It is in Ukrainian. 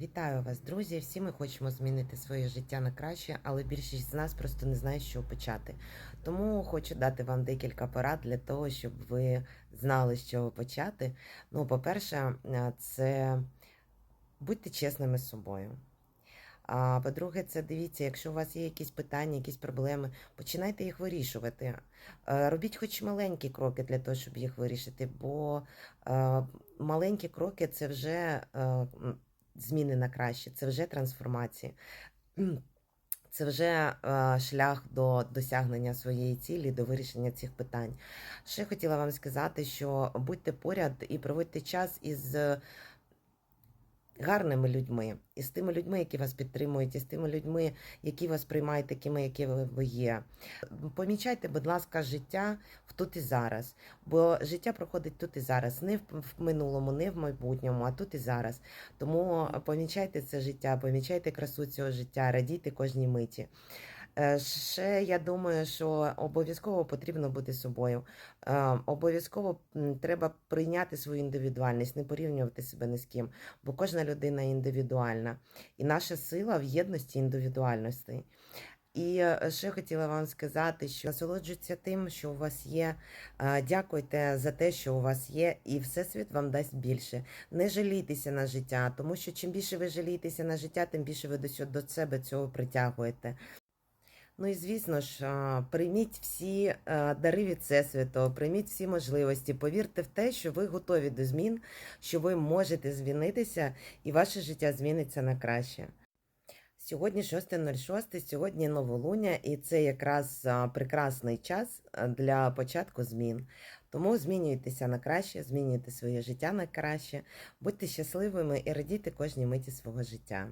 Вітаю вас, друзі! Всі ми хочемо змінити своє життя на краще, але більшість з нас просто не знає, чого почати. Тому хочу дати вам декілька порад для того, щоб ви знали, з чого почати. Ну, по-перше, е, це будьте чесними з собою. А по-друге, це дивіться, якщо у вас є якісь питання, якісь проблеми, починайте їх вирішувати. Е, Робіть хоч маленькі кроки для того, щоб їх вирішити, бо е, маленькі кроки це вже зміни на краще, це вже трансформація. Це вже е, шлях до досягнення своєї цілі, до вирішення цих питань. Ще хотіла вам сказати, що будьте поряд і проводьте час із гарними людьми, і з тими людьми, які вас підтримують, і з тими людьми, які вас приймають такими, які ви є. Помічайте, будь ласка, життя в тут і зараз, бо життя проходить тут і зараз, не в минулому, не в майбутньому, а тут і зараз. Тому помічайте це життя, помічайте красу цього життя, радійте кожній миті. Е, Ще я думаю, що обов'язково потрібно бути собою. Е, Обов'язково треба прийняти свою індивідуальність, не порівнювати себе ні з ким, бо кожна людина індивідуальна. І наша сила в єдності індивідуальностей. І е, ще хотіла вам сказати, що насолоджуйтеся тим, що у вас є. Дякуйте за те, що у вас є, і Всесвіт вам дасть більше. Не жалійтеся на життя, тому що чим більше ви жалієтеся на життя, тим більше ви до себе цього притягуєте. Ну і звісно ж, прийміть всі дари від Всесвіту, прийміть всі можливості, повірте в те, що ви готові до змін, що ви можете змінитися, і ваше життя зміниться на краще. Сьогодні 6.06, сьогодні новолуння, і це якраз прекрасний час для початку змін. Тому змінюйтеся на краще, змінюйте своє життя на краще, будьте щасливими і радійте кожній миті свого життя.